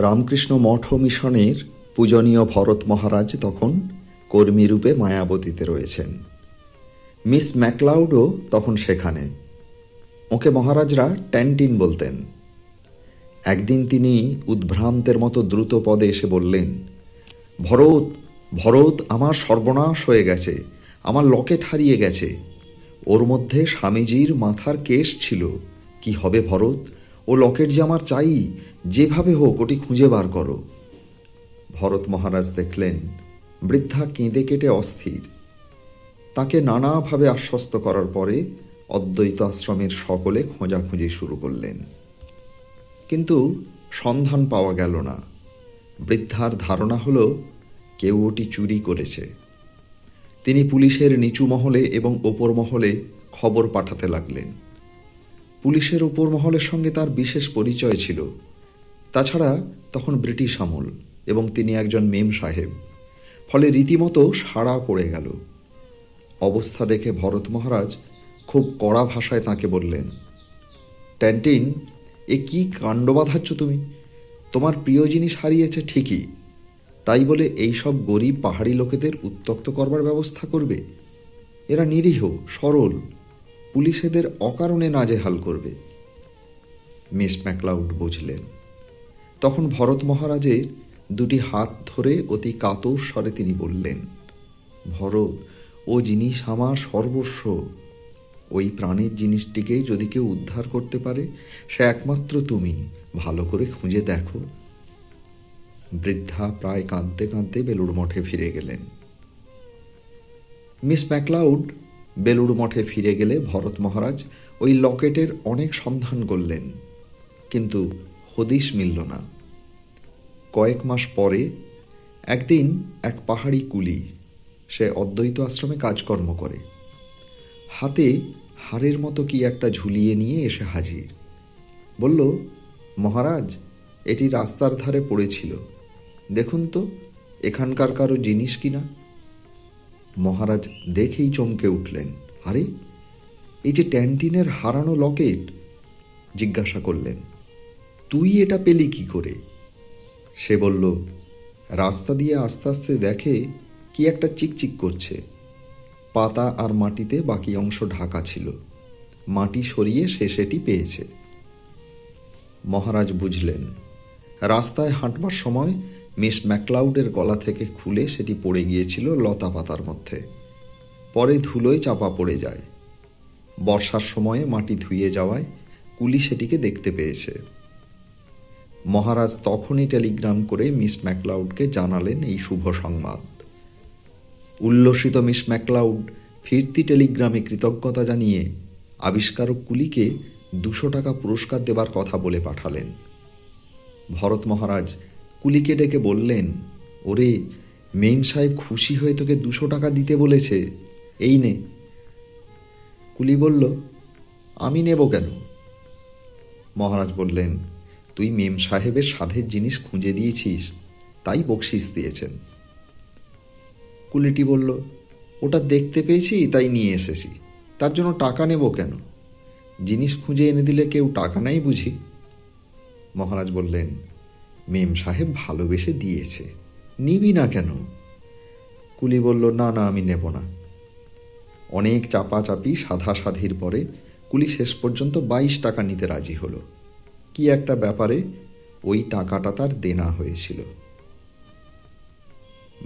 রামকৃষ্ণ মঠ মিশনের পূজনীয় ভরত মহারাজ তখন কর্মীরূপে মায়াবতীতে রয়েছেন। মিস ম্যাকলাউডও তখন সেখানে। ওকে মহারাজরা ট্যান্টিন বলতেন। একদিন তিনি উদ্ভ্রান্তের মতো দ্রুত পদে এসে বললেন, ভরত ভরত আমার সর্বনাশ হয়ে গেছে, আমার লকেট হারিয়ে গেছে। ওর মধ্যে স্বামীজির মাথার কেশ ছিল। কি হবে ভরত? ও লকেট যে আমার চাই, যেভাবে হোক ওটি খুঁজে বার করো। ভরত মহারাজ দেখলেন, বৃদ্ধা কেঁদে কেটে অস্থির। তাকে নানাভাবে আশ্বস্ত করার পরে অদ্বৈত আশ্রমের সকলে খোঁজাখুঁজি শুরু করলেন। কিন্তু সন্ধান পাওয়া গেল না। বৃদ্ধার ধারণা হলো, কেউ ওটি চুরি করেছে। তিনি পুলিশের নিচু মহলে এবং ওপর মহলে খবর পাঠাতে লাগলেন। পুলিশের ওপর মহলের সঙ্গে তার বিশেষ পরিচয় ছিল। তাছাড়া তখন ব্রিটিশ আমল এবং তিনি একজন মেম সাহেব। ফলে রীতিমতো সাড়া পড়ে গেল। অবস্থা দেখে ভরত মহারাজ খুব কড়া ভাষায় তাকে বললেন, ট্যান্টিন, এ কি কাণ্ড বাঁধাচ্ছ তুমি? তোমার প্রিয় জিনিস হারিয়েছে ঠিকই, তাই বলে এই সব গরিব পাহাড়ি লোকেদের উত্তক্ত করবার ব্যবস্থা করবে? এরা নিরীহ, সরল পুলিশ এদের অকারণে নাজেহাল করবে। মিস ম্যাকলাউড বুঝলেন। তখন ভরত মহারাজের দুটি হাত ধরে অতি কাতর স্বরে তিনি বললেন, ভরত, ও জিনিস আমার সর্বস্ব। ওই প্রাণের জিনিসটিকে যদি কেউ উদ্ধার করতে পারে, সে একমাত্র তুমি। ভালো করে খুঁজে দেখো। বৃদ্ধা প্রায় কাঁদতে কাঁদতে বেলুড় মঠে ফিরে গেলেন। মিস ম্যাকলাউড বেলুড় মঠে ফিরে গেলে ভরত মহারাজ ওই লকেটের অনেক সন্ধান করলেন, কিন্তু হদিশ মিলল না। কয়েক মাস পরে একদিন এক পাহাড়ি কুলি, সে অদ্বৈত আশ্রমে কাজকর্ম করে। হাতে হাড়ের মতো কি একটা ঝুলিয়ে নিয়ে এসে হাজির। বলল, মহারাজ, এটি রাস্তার ধারে পড়েছিল। দেখুন তো, এখানকার কারও জিনিস কিনা? মহারাজ দেখেই চমকে উঠলেন। আরে, এই যে ট্যান্টিনের হারানো লকেট, জিজ্ঞাসা করলেন, তুই এটা পেলি কি করে? সে বলল, রাস্তা দিয়ে আস্তে আস্তে দেখে কি একটা চিকচিক করছে। পাতা আর মাটিতে বাকি অংশ ঢাকা ছিল। মাটি সরিয়ে সে সেটি পেয়েছে। মহারাজ বুঝলেন, রাস্তায় হাঁটবার সময় মিস ম্যাকলাউডের গলা থেকে খুলে সেটি পড়ে গিয়েছিল লতা পাতার মধ্যে। পরে ধুলোয় চাপা পড়ে যায়। বর্ষার সময়ে মাটি ধুয়ে যাওয়ায় কুলি সেটিকে দেখতে পেয়েছে। মহারাজ তখনই টেলিগ্রাম করে মিস ম্যাকলাউডকে জানালেন এই শুভ সংবাদ। উল্লসিত মিস ম্যাকলাউড ফিরতি টেলিগ্রামে কৃতজ্ঞতা জানিয়ে আবিষ্কারক কুলিকে দুশো টাকা পুরস্কার দেবার কথা বলে পাঠালেন। ভরত মহারাজ কুলিকে ডেকে বললেন, ওরে, মেম সাহেব খুশি হয়ে তোকে দুশো টাকা দিতে বলেছে। এই নে। কুলি বলল, আমি নেব কেন? মহারাজ বললেন, তুই মেম সাহেবের সাধের জিনিস খুঁজে দিয়েছিস, তাই বকশিস দিয়েছেন। কুলিটি বলল, ওটা দেখতে পেয়েছি, তাই নিয়ে এসেছি। তার জন্য টাকা নেব কেন? জিনিস খুঁজে এনে দিলে কেউ টাকা নাই বুঝি? মহারাজ বললেন মেম সাহেব ভালোবেসে দিয়েছে। নিবি না কেন? কুলি বলল, না না, আমি নেব না। অনেক চাপাচাপি সাধা সাধির পরে কুলি শেষ পর্যন্ত বাইশ টাকা নিতে রাজি হলো। কি একটা ব্যাপারে ওই টাকাটা তার দেনা হয়েছিল।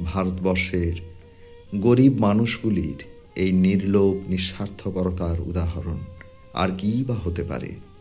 ভারতবর্ষের গরিব মানুষগুলির এই নির্লোভ, নিঃস্বার্থপরতার উদাহরণ আর কি বা হতে পারে?